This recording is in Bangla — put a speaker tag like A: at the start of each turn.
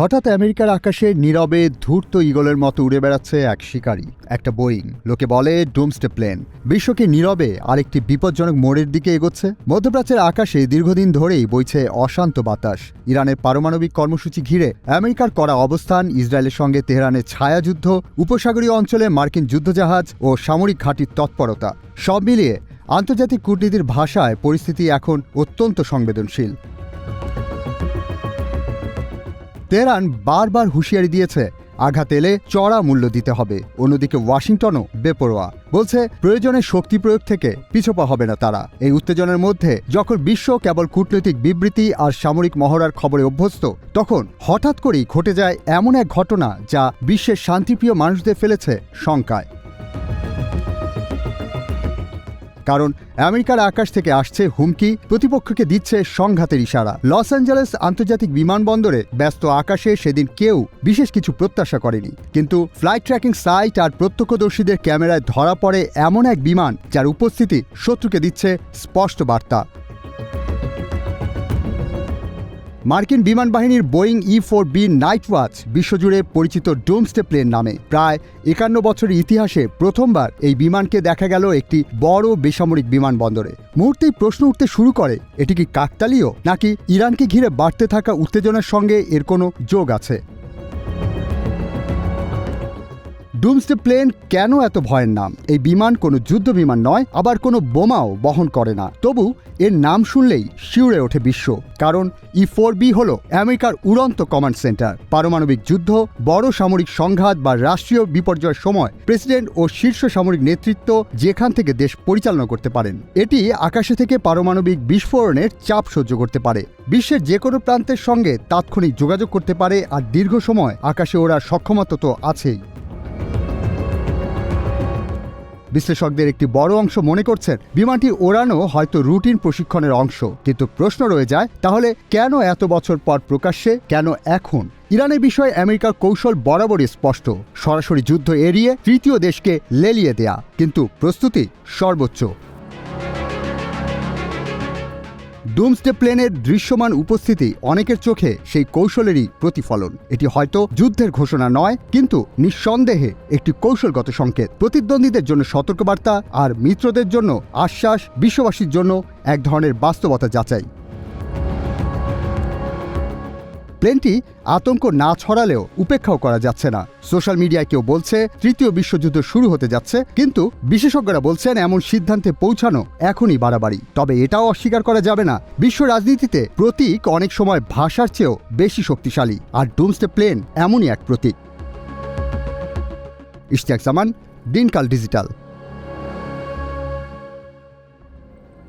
A: হঠাৎ আমেরিকার আকাশে নীরবে ধূর্ত ইগলের মতো উড়ে বেড়াচ্ছে এক শিকারী, একটা বোয়িং। লোকে বলে, ডুমস্টে প্লেন। বিশ্বকে নীরবে আরেকটি বিপজ্জনক মোড়ের দিকে এগোচ্ছে। মধ্যপ্রাচ্যের আকাশে দীর্ঘদিন ধরেই বইছে অশান্ত বাতাস। ইরানের পারমাণবিক কর্মসূচি ঘিরে আমেরিকার করা অবস্থান, ইসরায়েলের সঙ্গে তেহরানের ছায়াযুদ্ধ, উপসাগরীয় অঞ্চলে মার্কিন যুদ্ধজাহাজ ও সামরিক ঘাঁটির তৎপরতা। সব মিলিয়ে আন্তর্জাতিক কূটনীতির ভাষায় পরিস্থিতি এখন অত্যন্ত সংবেদনশীল। তেহরান বারবার হুঁশিয়ারি দিয়েছে, আঘাত এলে চড়া মূল্য দিতে হবে। অন্যদিকে ওয়াশিংটনও বেপরোয়া। বলছে, প্রয়োজনে শক্তি প্রয়োগ থেকে পিছোপা হবে না তারা। এই উত্তেজনার মধ্যে যখন বিশ্ব কেবল কূটনৈতিক বিবৃতি আর সামরিক মহড়ার খবরে অভ্যস্ত, তখন হঠাৎ করেই ঘটে যায় এমন এক ঘটনা যা বিশ্বের শান্তিপ্রিয় মানুষদের ফেলেছে শঙ্কায়। কারণ আমেরিকার আকাশ থেকে আসছে হুমকি, প্রতিপক্ষকে দিচ্ছে সংঘাতের ইশারা। লস অ্যাঞ্জেলেস আন্তর্জাতিক বিমানবন্দরে ব্যস্ত আকাশে সেদিন কেউ বিশেষ কিছু প্রত্যাশা করেনি। কিন্তু ফ্লাইট ট্র্যাকিং সাইট আর প্রত্যক্ষদর্শীদের ক্যামেরায় ধরা পড়ে এমন এক বিমান, যার উপস্থিতি শত্রুকে দিচ্ছে স্পষ্ট বার্তা। মার্কিন বিমান বাহিনীর Boeing E four B night watch বিশ্বজুড়ে পরিচিত ডোমস্টে প্লেন নামে। প্রায় একান্ন বছরের ইতিহাসে প্রথমবার এই বিমানকে দেখা গেল একটি বড় বেসামরিক বিমানবন্দরে। মুহূর্তেই প্রশ্ন উঠতে শুরু করে, এটি কি কাকতালীয় নাকি ইরানকে ঘিরে বাড়তে থাকা উত্তেজনার সঙ্গে এর কোনো যোগ আছে? ডুমসডে প্লেন কেন এত ভয়ের নাম? এই বিমান কোনো যুদ্ধ বিমান নয়, আবার কোনো বোমাও বহন করে না। তবু এর নাম শুনলেই শিউরে ওঠে বিশ্ব, কারণ ই ফোর বি হল আমেরিকার উড়ন্ত কমান্ড সেন্টার। পারমাণবিক যুদ্ধ, বড় সামরিক সংঘাত বা রাষ্ট্রীয় বিপর্যয়ের সময় প্রেসিডেন্ট ও শীর্ষ সামরিক নেতৃত্ব যেখান থেকে দেশ পরিচালনা করতে পারেন। এটি আকাশে থেকে পারমাণবিক বিস্ফোরণের চাপ সহ্য করতে পারে। বিশ্বের যে কোনো প্রান্তের সঙ্গে তাৎক্ষণিক যোগাযোগ করতে পারে আর দীর্ঘ সময় আকাশে ওড়ার সক্ষমতা তো আছেই। বিশ্লেষকদের একটি বড় অংশ মনে করছেন, বিমানটি ওড়ানো হয়তো রুটিন প্রশিক্ষণের অংশ। কিন্তু প্রশ্ন রয়ে যায়, তাহলে কেন এত বছর পর প্রকাশ্যে, কেন এখন? ইরানের বিষয়ে আমেরিকার কৌশল বরাবরই স্পষ্ট। সরাসরি যুদ্ধ এড়িয়ে তৃতীয় দেশকে লেলিয়ে দেয়া। কিন্তু প্রস্তুতি সর্বোচ্চ। ডুমসডে প্লেনের দৃশ্যমান উপস্থিতি অনেকের চোখে সেই কৌশলেরই প্রতিফলন। এটি হয়তো যুদ্ধের ঘোষণা নয়, কিন্তু নিঃসন্দেহে একটি কৌশলগত সংকেত। প্রতিদ্বন্দ্বীদের জন্য সতর্কবার্তা আর মিত্রদের জন্য আশ্বাস, বিশ্ববাসীর জন্য এক ধরনের বাস্তবতা যাচাই। প্লেনটি আতঙ্ক না ছড়ালেও উপেক্ষাও করা যাচ্ছে না। সোশ্যাল মিডিয়ায় কেউ বলছে, তৃতীয় বিশ্বযুদ্ধ শুরু হতে যাচ্ছে, কিন্তু বিশেষজ্ঞরা বলছেন এমন সিদ্ধান্তে পৌঁছানো এখনই বাড়াবাড়ি। তবে এটাও অস্বীকার করা যাবে না। বিশ্ব রাজনীতিতে প্রতীক অনেক সময় ভাষার চেয়েও বেশি শক্তিশালী, আর ডুমসডে প্লেন এমনই এক প্রতীক। ইশতিয়াক জামান, দিনকাল ডিজিটাল।